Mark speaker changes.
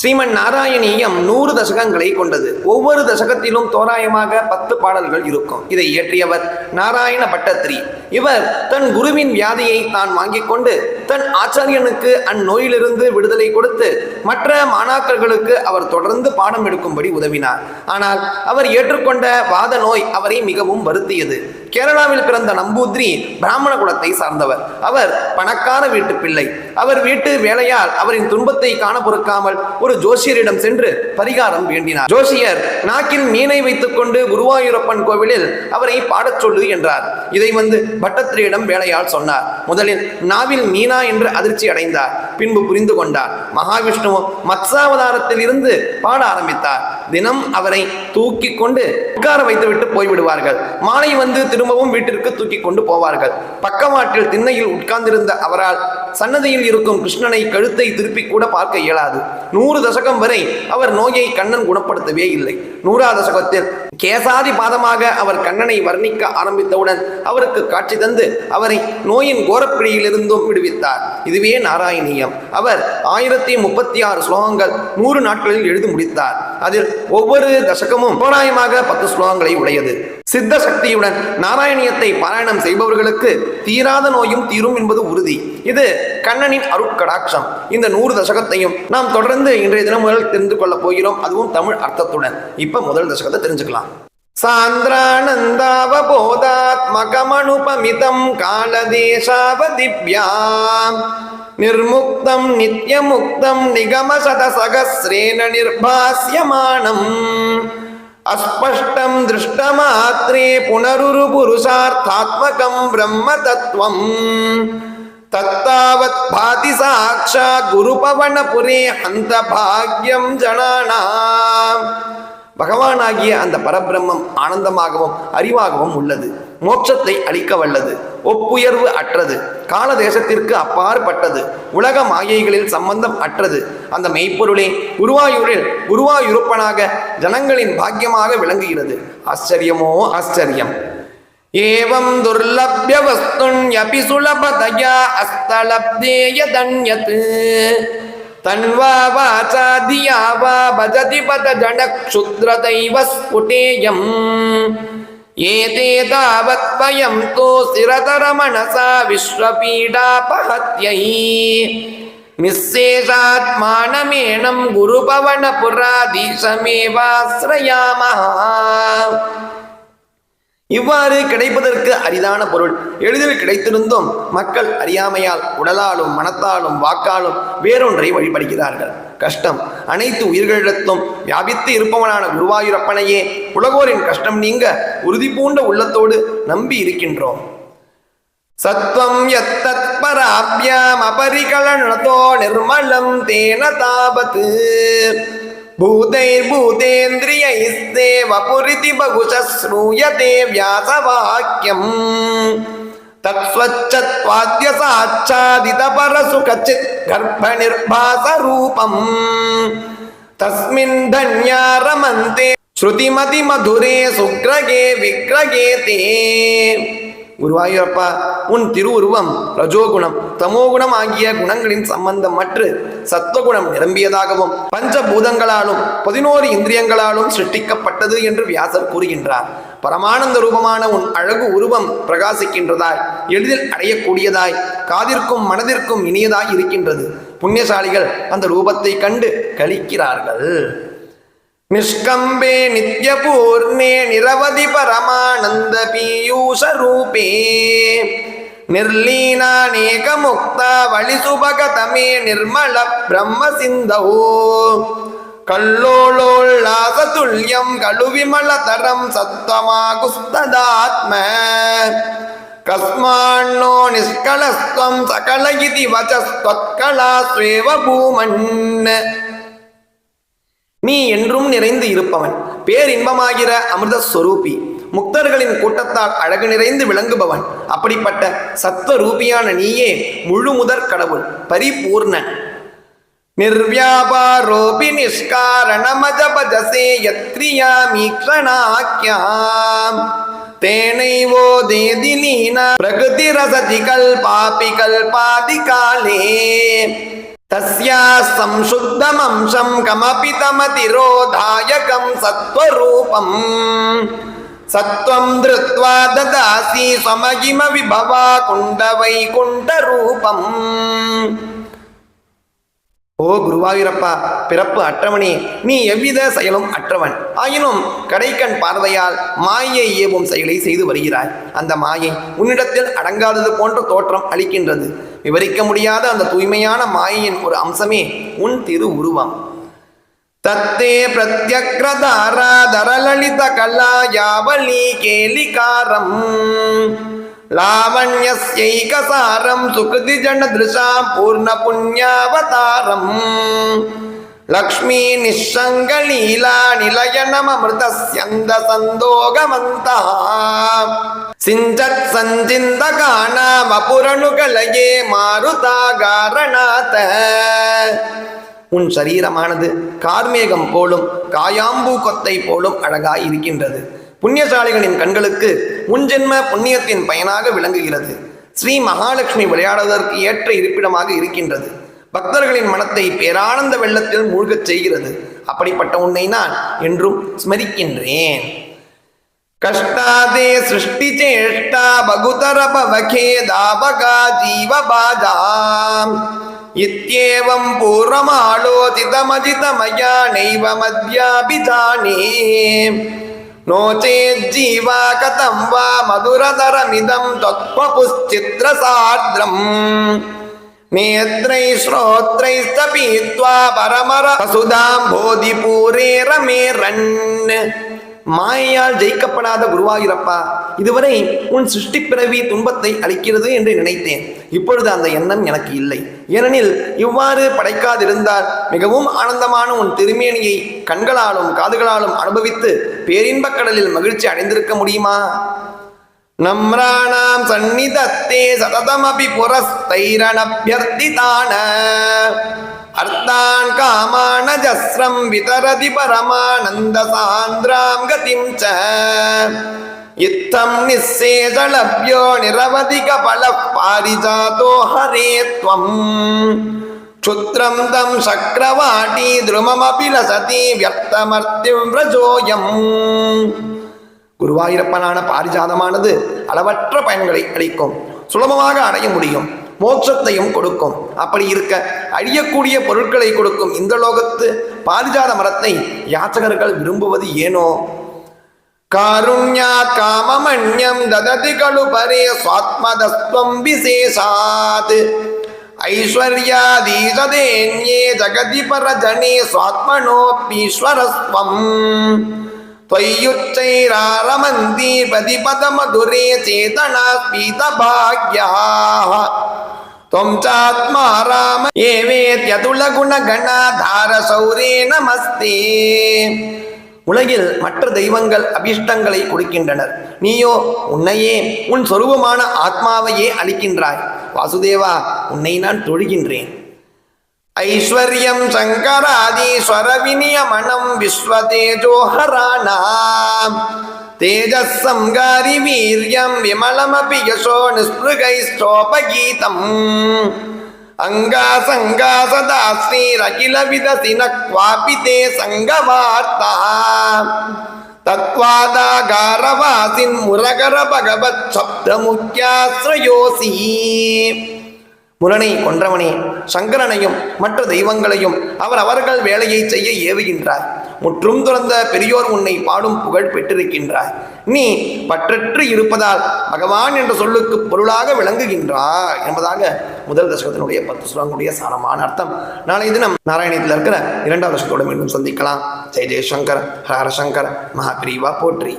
Speaker 1: ஸ்ரீமன் நாராயணீயம் நூறு தசகங்களை கொண்டது. ஒவ்வொரு தசகத்திலும் தோராயமாக பத்து பாடல்கள் இருக்கும். இதை இயற்றியவர் நாராயண பட்டத்திரி. இவர் தன் குருவின் வியாதியை தான் வாங்கிக் கொண்டு தன் ஆச்சாரியனுக்கு அந்நோயிலிருந்து விடுதலை கொடுத்து மற்ற மாணாக்கர்களுக்கு அவர் தொடர்ந்து பாடம் எடுக்கும்படி உதவினார். ஆனால் அவர் ஏற்றுக்கொண்ட வாத நோய் அவரை மிகவும் வருத்தியது. கேரளாவில் பிறந்த நம்பூத்ரி பிராமண குலத்தை சார்ந்தவர். அவர் பணக்கார வீட்டு பிள்ளை. அவர் வீட்டு வேலையால் அவரின் துன்பத்தை காண பொறுக்காமல் ஒரு ஜோசியரிடம் சென்று பரிகாரம் வேண்டினார். ஜோசியர் நாக்கில் மீனை வைத்துக்கொண்டு கொண்டு குருவாயூரப்பன் கோவிலில் அவரை பாடச் சொல்லு என்றார் இதை வந்து பட்டத்திரியிடம் வேலையால் சொன்னார். முதலில் நாவில் மீனா என்று அதிர்ச்சி அடைந்தார். பின்பு புரிந்து கொண்டார். மகாவிஷ்ணுவும் மத்சாவதாரத்தில் இருந்து பாட ஆரம்பித்தார். தினம் அவரை தூக்கி கொண்டு உட்கார வைத்துவிட்டு போய்விடுவார்கள். மாலை வந்து திரும்பவும் வீட்டிற்கு தூக்கி கொண்டு போவார்கள். பக்கவாட்டில் திண்ணையில் உட்கார்ந்திருந்த அவரால் சன்னதியில் இருக்கும் கிருஷ்ணனை கழுத்தை திருப்பி கூட பார்க்க இயலாது. நூறு தசகம் வரை அவர் நோயை கண்ணன் குணப்படுத்தவே இல்லை. நூறா தசகத்தில் கேசாதி பாதமாக அவர் கண்ணனை வர்ணிக்க ஆரம்பித்தவுடன் அவருக்கு காட்சி தந்து அவரை நோயின் கோரப்பிடியிலிருந்தும் விடுவித்தார். இதுவே நாராயணியம். அவர் ஆயிரத்தி முப்பத்தி ஆறு ஸ்லோகங்கள் நூறு நாட்களில் எழுதி முடித்தார். அதில் ஒவ்வொரு தசகமும் தோராயமாக பத்து ஸ்லோகங்களை உடையது. சித்த சக்தியுடன் நாராயணியத்தை பாராயணம் செய்பவர்களுக்கு தீராத நோயும் தீரும் என்பது உறுதி இது கண்ணனின் அருட்கடாட்சம் இந்த நூறு தசகத்தையும் நாம் தொடர்ந்து இன்றைய தினம் முதல் தெரிந்து கொள்ளப் போகிறோம் அதுவும் தமிழ் அர்த்தத்துடன் இப்ப முதல் தசகத்தை தெரிஞ்சுக்கலாம் சாந்திரானந்தாவபோதாத்மகமனுபமிதம் காலதேசாவதிவ்யாம் निर्मुक्तं नित्यमुक्तं निगमशतसहस्रेण निर्भास्यमानम् அஸ்பஷ்டம் திருஷ்டமாத்திரே புனருரு புருஷார்த்தாத்மகம் பிரம்ம தத்துவம் தத்தாவத் பாதி சாட்சா குருபவனபுரே அந்த பாக்யம் ஜனானாம் பகவானாகிய அந்த பரபிரம்மம் ஆனந்தமாகவும் அறிவாகவும் உள்ளது. மோட்சத்தை அளிக்க வல்லது ஒப்புயர்வு அற்றது கால தேசத்திற்கு அப்பாற்பட்டது உலக மாயைகளில் சம்பந்தம் அற்றது. அந்த மெய்ப்பொருளே குருவாயூரில் குருவாயூருப்பனாக ஜனங்களின் பாக்கியமாக விளங்குகிறது. ஆச்சரியமோ ஆச்சரியம். ஏவம் துர்லபிய வஸ்துண்யபி சுலபதயா அஸ்தலப்தேய தன்யத் தன்வா வாசா தியா வா ஜனக் சுத்ர தெய்வ ஸ்புடேயம் एते तावत् वयं तु स्थिरतरमनसा विश्वपीडापहत्यै निःशेषात्मानमेनं गुरुपवनपुराधीशमेवाश्रयामः இவ்வாறு கிடைப்பதற்கு அரிதான பொருள் எளிதில் கிடைத்திருந்தும் மக்கள் அறியாமையால் உடலாலும் மனத்தாலும் வாக்காலும் வேறொன்றை வழிபடுகிறார்கள் கஷ்டம் அனைத்து உயிர்களிடத்தும் வியாபித்து இருப்பவனான குருவாயூரப்பனையே உலகோரின் கஷ்டம் நீங்க உறுதி பூண்ட உள்ளத்தோடு நம்பி இருக்கின்றோம். சத்வம் எத்தத்பராபியாம் அபரிகலனதோ நிர்மலம் தேன தாபத்து. பூதை பூதைர்பூதேந்திரியைஸ்தேவ புரிதி பகுச ஸ்ரூயதே வியாசவாக்கியம். व्यासवाक्यम् तत्स्वच्छत्वाद्यसाच्छादितपरसुखचित् गर्भनिर्भासरूपम्। तस्मिन् धन्या रमन्ते श्रुतिमतिमधुरे सुग्रगे विग्रगे ते குருவாயூரப்பா உன் திருவுருவம் ரஜோகுணம். தமோகுணம் ஆகிய குணங்களின் சம்பந்தம் மற்று சத்வகுணம் நிரம்பியதாகவும் பஞ்சபூதங்களாலும் பதினோரு இந்திரியங்களாலும் சிருஷ்டிக்கப்பட்டது என்று வியாசர் கூறுகின்றார். பரமானந்த ரூபமான உன் அழகு உருவம் பிரகாசிக்கின்றதாய் எளிதில் அடையக்கூடியதாய் காதிற்கும் மனதிற்கும் இனியதாய் இருக்கின்றது. புண்ணியசாலிகள் அந்த ரூபத்தை கண்டு கழிக்கிறார்கள் निष्कम्बे नित्यपूर्णे निरवधि परमानन्द पीयूषरूपे निर्लीनानेकमुक्ता वलिसुभगतमे निर्मल ब्रह्मसिन्धौ कल्लोलोल्लासतुल्यं खलु विमलतरं सत्त्वमाकुस्तदात्म कस्मान्नो निष्कलस्त्वं सकल इति वचस्त्वत्कला स्वेव भूमन् நீ என்றும் நிறைந்து இருப்பவன். பேரின்பமாகிற அமிர்த ஸ்வரூபி முக்தர்களின் கூட்டத்தால் அழகு நிறைந்து விளங்குபவன். அப்படிப்பட்ட சத்வ ரூபியான நீயே முழு முதற் கடவுள் பரிபூர்ண. நிர்வியாபாரோபி நிஷ்காரணமஜபஜசே யத்ரியாமீக்ஷணாக்கியாம் தேனைவோ தேதி தேதிலீன பிரகிருதி ரசதி கல்பாபி கல்பாதி காலே. தஸ்யாஸ்தம் சுத்தம் அம்சம் கமபிதமதிரோதாயகம் சத்வரூபம் சத்வம் திருத்வா ததாசி சமகிம விபவா குண்ட வைகுண்ட ரூபம் ஓ குருவாயூரப்பா பிறப்பு அற்றவனே நீ எவ்வித செயலும் அற்றவன். ஆயினும் கடைக்கண் பார்வையால் மாயை ஏவும் செயலை செய்து வருகிறாய். அந்த மாயை உன்னிடத்தில் அடங்காதது போன்ற தோற்றம் அளிக்கின்றது. விவரிக்க முடியாத அந்த தூய்மையான மாயையின் ஒரு அம்சமே உன் திரு உருவம். தத்தே பிரத்யக்ரதாராதரலலித கலா யாவலி கேலிகாரம். லாவண்யஸ்யைகசாரம் சுகிருதி ஜனதிருஷாம் பூர்ண புண்ணியாவதாரம் லக்ஷ்மி நிஷங்க லீலா நிலயனமமிருதஸ்யந்த சந்தோகமந்தா சிஞ்சத் சஞ்சிந்த காணாம் அபுரணுகளையே மாருதாகாரணாத உன் சரீரமானது கார்மேகம் போலும் காயாம்பூ கொத்தை போலும் அழகாய் இருக்கின்றது புண்ணியசாலிகளின் கண்களுக்கு முன்ஜென்ம புண்ணியத்தின் பயனாக விளங்குகிறது. ஸ்ரீ மகாலட்சுமி விளையாடுவதற்கு ஏற்ற இருப்பிடமாக இருக்கின்றது. பக்தர்களின் மனத்தை பேரானந்த வெள்ளத்தில் மூழ்கச் செய்கிறது. அப்படிப்பட்ட உன்னை நான் என்றும் ஸ்மரிக்கின்றேன். கஷ்டாதே சிருஷ்டி சேஷ்டா பகுதரபவகேதாபகா ஜீவபாதாம் இத்தியேவம் பூர்வமாலோசிதமஜிதமயா நைவ மத்யாபிதானே नो चेज्जीवा कथं वा मधुरतरमिदं त्वत्वपुश्चित्रसार्द्रम् नेत्रैः श्रोत्रैश्च पीत्वा परमर वसुधां बोधिपूरे रमेरन् மாயையால் ஜெயிக்கப்படாத குருவாயூரப்பா இதுவரை உன் சிருஷ்டி பிறவி துன்பத்தை அளிக்கிறது என்று நினைத்தேன். இப்பொழுது அந்த எண்ணம் எனக்கு இல்லை. ஏனெனில் இவ்வாறு படைக்காதிருந்தால் மிகவும் ஆனந்தமான உன் திருமேனியை கண்களாலும் காதுகளாலும் அனுபவித்து பேரின்பக் கடலில் மகிழ்ச்சி அடைந்திருக்க முடியுமா? நம்ராணாம் சந்நிதத்தே சததமபி புரஸ்தைரணபியர்த்திதான அர்த்தான் காமானஜஸ்ரம் விதரதி பரமானந்த சாந்திராம் கதிம் ச இத்தம் நிஸ்ஸேஷலப்யோ நிரவதிக பல பாரிஜாதோ ஹரே त्वम् क्षुद्रं तं शक्रवाटी द्रुममपि लसति व्यक्तमर्त्युं व्रजोऽयम् குருவாயூரப்பனான பாரிஜாதமானது அளவற்ற பயன்களை அளிக்கும் சுலபமாக அடைய முடியும் மோட்சத்தையும் கொடுக்கும். அப்படி இருக்க அழியக்கூடிய பொருட்களை கொடுக்கும் இந்த லோகத்து பாரிஜாத மரத்தை யாச்சகர்கள் விரும்புவது ஏனோ? காருண்யா காமமண்யம் தததி கழு பரே சுவாத்மதஸ்வம் விசேஷாத். ஐஸ்வர்யாதீசதேன்யே ஜகதி பரஜனே சுவாத்மனோப்பீஸ்வரஸ்வம் त्वय्युच्चैरारमन्ति प्रतिपदमधुरे चेतना पीतभाग्याः त्वं चात्मा राम एवेत्यतुलगुणगणाधारसौरे நமஸ்தே உலகில் மற்ற தெய்வங்கள் அபிஷ்டங்களை கொடுக்கின்றனர் நீயோ உன்னையே உன் சொரூபமான ஆத்மாவையே அளிக்கின்றாய் வாசுதேவா உன்னை நான் தொழுகின்றேன் ऐश्वर्यं शङ्करादीश्वरविनियमनं विश्वतेजोहराणाम् तेजः संगारि वीर्यं विमलमपि यशो निःस्पृगैश्चोपगीतम् अङ्गासङ्गा सदा श्रीरखिलविदसि न क्वापि ते सङ्गवार्ता तत्त्वादागारवासिन्मुरगर भगवत्शब्दमुख्याश्रयोऽसि முரணை கொன்றவனே சங்கரனையும் மற்ற தெய்வங்களையும் அவர் அவர்கள் வேலையை செய்ய ஏவுகின்றார். முற்றும் துறந்த பெரியோர் உன்னை பாடும் புகழ் பெற்றிருக்கின்றார் நீ பற்றற்று இருப்பதால் பகவான் என்ற சொல்லுக்கு பொருளாக விளங்குகின்றார் என்பதாக முதல் தசகத்தினுடைய பத்து சுலங்களுடைய சாரமான அர்த்தம். நாளை தினம் நாராயணத்தில் இருக்கிற இரண்டாவது தசகத்தோடு மீண்டும் சந்திக்கலாம். ஜெய் ஜெய்சங்கர் ஹர சங்கர் மகாபிரிவா போற்றி.